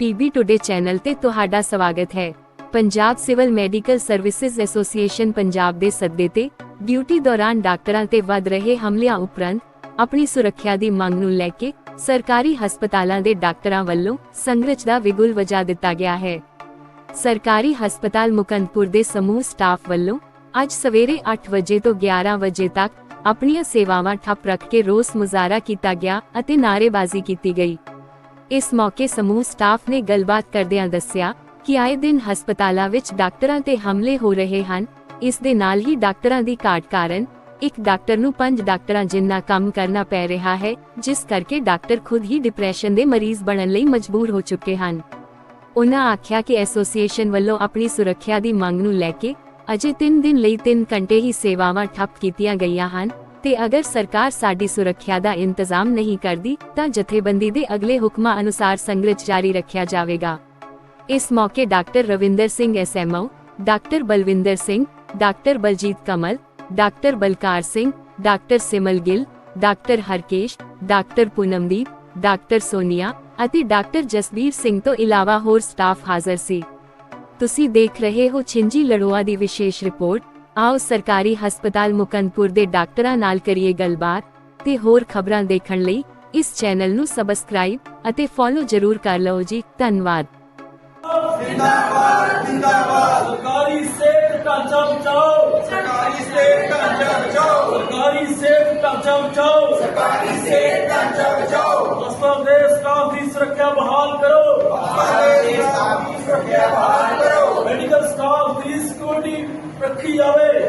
PB today channel ਤੇ ਤੁਹਾਡਾ ਸਵਾਗਤ ਹੈ। Punjab civil medical services association Punjab ਦੇ ਸੱਦੇ ਤੇ ਡਿਊਟੀ ਦੌਰਾਨ ਡਾਕਟਰਾਂ ਤੇ ਵੱਧ ਰਹੇ ਹਮਲਿਆਂ ਉਪਰੰਤ ਆਪਣੀ ਸੁਰੱਖਿਆ ਦੀ ਮੰਗ ਨੂੰ ਲੈ ਕੇ ਸਰਕਾਰੀ ਹਸਪਤਾਲਾਂ ਦੇ ਡਾਕਟਰਾਂ ਵੱਲੋਂ ਸੰਘਰਸ਼ ਦਾ ਵਿਗੁਲ ਵਜਾ ਦਿੱਤਾ ਗਿਆ ਹੈ। ਸਰਕਾਰੀ ਹਸਪਤਾਲ ਮੁਕੰਦਪੁਰ ਦੇ ਸਮੂਹ ਸਟਾਫ ਵੱਲੋਂ ਅੱਜ ਸਵੇਰੇ 8 ਵਜੇ ਤੋਂ 11 ਵਜੇ ਤੱਕ ਆਪਣੀਆਂ ਸੇਵਾਵਾਂ ਠੱਪ ਰੱਖ ਕੇ ਰੋਸ ਮੁਜ਼ਾਹਰਾ ਕੀਤਾ ਗਿਆ ਅਤੇ ਨਾਅਰੇਬਾਜ਼ੀ ਕੀਤੀ ਗਈ। ਇਸ ਮੌਕੇ ਸਮੂਹ ਸਟਾਫ ਨੇ ਗੱਲਬਾਤ ਕਰਦਿਆਂ ਦੱਸਿਆ ਕਿ ਆਏ ਦਿਨ ਹਸਪਤਾਲਾਂ ਵਿੱਚ ਡਾਕਟਰਾਂ ਤੇ ਹਮਲੇ ਹੋ ਰਹੇ ਹਨ। ਇਸ ਦੇ ਨਾਲ ਹੀ ਡਾਕਟਰਾਂ ਦੀ ਘਾਟ ਕਾਰਨ ਇੱਕ ਡਾਕਟਰ ਨੂੰ ਪੰਜ ਡਾਕਟਰਾਂ ਜਿੰਨਾ ਕੰਮ ਕਰਨਾ ਪੈ ਰਿਹਾ ਹੈ, ਜਿਸ ਕਰਕੇ ਡਾਕਟਰ ਖੁਦ ਹੀ ਡਿਪਰੈਸ਼ਨ ਦੇ ਮਰੀਜ਼ ਬਣਨ ਲਈ ਮਜਬੂਰ ਹੋ ਚੁੱਕੇ ਹਨ। ਉਨ੍ਹਾਂ ਆਖਿਆ ਕਿ ਐਸੋਸੀਏਸ਼ਨ ਵੱਲੋਂ ਆਪਣੀ ਸੁਰੱਖਿਆ ਦੀ ਮੰਗ ਨੂੰ ਲੈ ਕੇ ਅਜੇ 3 ਦਿਨ ਲਈ 3 ਘੰਟੇ ਹੀ ਸੇਵਾਵਾਂ ਠੱਪ ਕੀਤੀਆਂ ਗਈਆਂ ਹਨ। ਤੇ ਅਗਰ ਸਰਕਾਰ ਸਾਡੀ ਸੁਰੱਖਿਆ ਦਾ ਇੰਤਜ਼ਾਮ ਨਹੀਂ ਕਰਦੀ, ਤਾਂ ਜਥੇਬੰਦੀ ਦੇ ਅਗਲੇ ਹੁਕਮਾਂ ਅਨੁਸਾਰ ਸੰਘਰਸ਼ ਜਾਰੀ ਰੱਖਿਆ ਜਾਵੇਗਾ। ਇਸ ਮੌਕੇ doctor Ravinder Singh SMO doctor Balwinder Singh, doctor Baljit Kamal, doctor Balkar Singh, doctor Simal Gill, doctor Harkesh, doctor Poonamdeep, doctor Sonia ਅਤੇ ਡਾਕਟਰ ਜਸਬੀਰ ਸਿੰਘ ਤੋਂ ਇਲਾਵਾ ਹੋਰ ਸਟਾਫ ਹਾਜ਼ਰ ਸੀ। ਤੁਸੀਂ ਦੇਖ ਰਹੇ ਹੋ ਛਿੰਜੀ ਲੜੋਆ ਦੀ ਵਿਸ਼ੇਸ਼ ਰਿਪੋਰਟ। ਆਓ ਸਰਕਾਰੀ ਹਸਪਤਾਲ ਮੁਕੰਦਪੁਰ ਦੇ ਡਾਕਟਰਾਂ ਨਾਲ ਕਰੀਏ ਗੱਲਬਾਤ ਤੇ ਹੋਰ ਖਬਰਾਂ ਦੇਖਣ ਲਈ ਇਸ ਚੈਨਲ ਨੂੰ ਸਬਸਕ੍ਰਾਈਬ ਅਤੇ ਫੋਲੋ ਜ਼ਰੂਰ ਕਰ ਲਓ ਜੀ ਧੰਨਵਾਦ। ਸਰਕਾਰੀ ਸਿਹਤ ਢਾਂਚਾ ਬਚਾਓ। ਸਰਕਾਰੀ ਸਿਹਤ ਢਾਂਚਾ ਬਚਾਓ। ਸਰਕਾਰੀ ਸਿਹਤ ਢਾਂਚਾ ਬਚਾਓ। ਸਰਕਾਰੀ ਸਿਹਤ ਢਾਂਚਾ ਬਚਾਓ। ਹਸਪਤਾਲ ਦੇ ਸਟਾਫ ਦੀ ਸੁਰੱਖਿਆ ਬਹਾਲ ਕਰੋ। ਹਸਪਤਾਲ ਦੇ ਸਟਾਫ ਦੀ ਸੁਰੱਖਿਆ ਬਹਾਲ ਸਿਕਿਉਰਿਟੀ ਰੱਖੀ ਜਾਵੇ।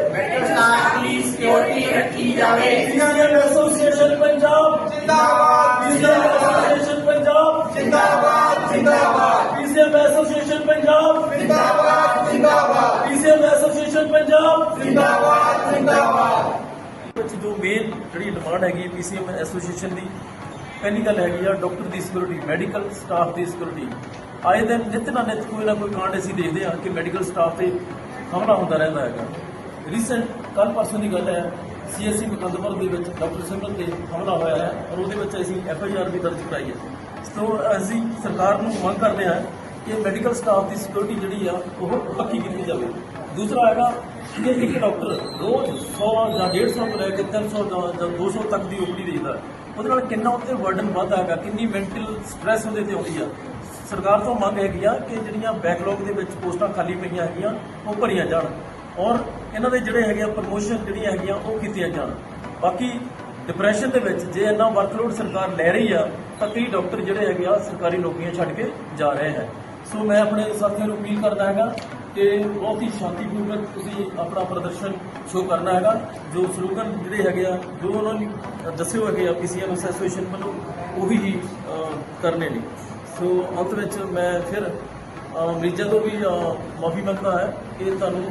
ਸਟਾਫ ਦੀ ਸਿਕਿਉਰਿਟੀ ਰੱਖੀ ਜਾਵੇ। ਪੀਸੀਐਮ ਐਸੋਸੀਏਸ਼ਨ ਪੰਜਾਬ ਜਿੰਦਾਬਾਦ। ਪੀਸੀਐਮ ਐਸੋਸੀਏਸ਼ਨ ਪੰਜਾਬ ਜਿੰਦਾਬਾਦ ਜਿੰਦਾਬਾਦ। ਪੀਸੀਐਮ ਐਸੋਸੀਏਸ਼ਨ ਪੰਜਾਬ ਜਿੰਦਾਬਾਦ ਜਿੰਦਾਬਾਦ। PCM association Punjab. ਜਿੰਦਾਬਾਦ ਜਿੰਦਾਬਾਦ। ਵਿੱਚ ਜੋ ਮੇਨ ਜਿਹੜੀ ਡਿਮਾਂਡ ਹੈਗੀ ਪੀਸੀਐਮ ਐਸੋਸੀਏਸ਼ਨ ਦੀ ਪਹਿਲੀ ਗੱਲ ਹੈਗੀ ਆ ਡਾਕਟਰ ਦੀ ਸਿਕਿਉਰਿਟੀ ਮੈਡੀਕਲ ਸਟਾਫ ਦੀ ਸਿਕਿਉਰਿਟੀ ਆਏ ਦਿਨ ਨਿਤ ਨਾ ਨਿਤ ਕੋਈ ਨਾ ਕੋਈ ਕਾਂਡ ਅਸੀਂ ਦੇਖਦੇ ਹਾਂ ਕਿ ਮੈਡੀਕਲ ਸਟਾਫ ਤੇ ਹਮਲਾ ਹੁੰਦਾ ਰਹਿੰਦਾ ਹੈਗਾ। ਰੀਸੈਂਟ ਕੱਲ ਪਰਸੋਂ ਦੀ ਗੱਲ ਹੈ ਸੀਐਸਸੀ ਮੁਕੰਦਪੁਰ ਦੇ ਵਿੱਚ ਡਾਕਟਰ ਸਿਮਰਨ ਤੇ ਹਮਲਾ ਹੋਇਆ ਹੈ ਔਰ ਉਹਦੇ ਵਿੱਚ ਅਸੀਂ ਐਫਆਈਆਰ ਵੀ ਦਰਜ ਕਰਾਈ ਹੈ। ਸੋ ਅਸੀਂ ਸਰਕਾਰ ਨੂੰ ਮੰਗ ਕਰਦੇ ਹਾਂ ਕਿ ਮੈਡੀਕਲ ਸਟਾਫ ਦੀ ਸਿਕਿਉਰਿਟੀ ਜਿਹੜੀ ਆ, ਉਹ ਪੱਕੀ ਕੀਤੀ ਜਾਵੇ। ਦੂਸਰਾ ਹੈਗਾ ਕਿ ਇੱਕ ਡਾਕਟਰ ਰੋਜ਼ 100 ਜਾਂ 150 ਤੋਂ ਲੈ ਕੇ 300 ਜਾਂ ਜਾਂ 200 ਤੱਕ ਦੀ ਓਪੀਡੀ ਦੇਖਦਾ ਉਹਦੇ ਨਾਲ ਕਿੰਨਾ ਉੱਤੇ ਵਰਡਨ ਵੱਧਦਾ ਹੈਗਾ, ਕਿੰਨੀ ਮੈਂਟਲ ਸਟ੍ਰੈਸ ਉਹਦੇ ਤੇ ਆਉਂਦੀ ਆ। ਸਰਕਾਰ ਤੋਂ ਮੰਗ ਹੈਗੀ ਆ ਕਿ ਜਿਹੜੀਆਂ ਬੈਕਲੌਗ ਦੇ ਵਿੱਚ ਪੋਸਟਾਂ ਖਾਲੀ ਪਈਆਂ ਹੈਗੀਆਂ, ਉਹ ਭਰੀਆਂ ਜਾਣ। ਔਰ ਇਹਨਾਂ ਦੇ ਜਿਹੜੇ ਹੈਗੇ ਆ ਪ੍ਰਮੋਸ਼ਨ ਜਿਹੜੀਆਂ ਹੈਗੀਆਂ, ਉਹ ਕੀਤੀਆਂ ਜਾਣ। ਬਾਕੀ ਡਿਪਰੈਸ਼ਨ ਦੇ ਵਿੱਚ ਜੇ ਇੰਨਾ ਵਰਕਲੋਡ ਸਰਕਾਰ ਲੈ ਰਹੀ ਆ, ਤਾਂ ਕਈ ਡਾਕਟਰ ਜਿਹੜੇ ਹੈਗੇ ਆ ਸਰਕਾਰੀ ਨੌਕਰੀਆਂ ਛੱਡ ਕੇ ਜਾ ਰਹੇ ਹੈ। ਸੋ ਮੈਂ ਆਪਣੇ ਸਾਥੀਆਂ ਨੂੰ ਅਪੀਲ ਕਰਦਾ ਹੈਗਾ ਕਿ ਬਹੁਤ ਹੀ ਸ਼ਾਂਤੀਪੂਰਵਕ ਤੁਸੀਂ ਆਪਣਾ ਪ੍ਰਦਰਸ਼ਨ ਸ਼ੋਅ ਕਰਨਾ ਹੈਗਾ। ਜੋ ਸਲੋਗਨ ਜਿਹੜੇ ਹੈਗੇ ਆ ਜੋ ਉਹਨਾਂ ਨੇ ਦੱਸਿਓ ਹੈਗੇ ਆ ਪੀਸੀਐਮ ਐਸੋਸੀਏਸ਼ਨ ਵੱਲੋਂ ਉਹੀ ਹੀ ਕਰਨੇ ਨੇ। ਸੋ ਅੰਤ ਵਿੱਚ ਮੈਂ ਫਿਰ ਅਹ, ਮਰੀਜ਼ਾਂ ਤੋਂ ਵੀ ਮਾਫੀ ਮੰਗਦਾ ਹੈ ਕਿ ਤੁਹਾਨੂੰ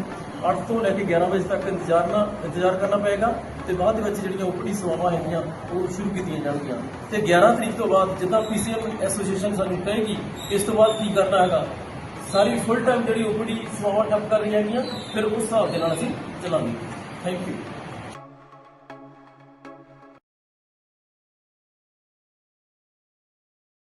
8 ਤੋਂ ਲੈ ਕੇ 11 ਵਜੇ ਤੱਕ ਇੰਤਜ਼ਾਰ ਨਾ ਇੰਤਜ਼ਾਰ ਕਰਨਾ ਪਏਗਾ ਤੇ ਬਾਅਦ ਦੇ ਵਿੱਚ ਜਿਹੜੀਆਂ ਓਪੀਡੀ ਸੇਵਾਵਾਂ ਹੈਗੀਆਂ, ਉਹ ਸ਼ੁਰੂ ਕੀਤੀਆਂ ਜਾਣਗੀਆਂ। ਤੇ 11 ਤਰੀਕ ਤੋਂ ਬਾਅਦ ਜਿੱਦਾਂ ਪੀਸੀਐਮ ਐਸੋਸੀਏਸ਼ਨ ਸਾਨੂੰ ਕਹੇਗੀ, ਇਸ ਤੋਂ ਬਾਅਦ ਕੀ ਕਰਨਾ ਹੈਗਾ? ਸਾਰੀ ਫੁੱਲ ਟਾਈਮ ਜਿਹੜੀ ਓਪੀਡੀ ਸੇਵਾਵਾਂ ਠੱਪ ਕਰ ਰਹੀਆਂ ਹੈਗੀਆਂ, ਫਿਰ ਉਸ ਹਿਸਾਬ ਦੇ ਨਾਲ ਅਸੀਂ ਚੱਲਾਂਗੇ। Thank you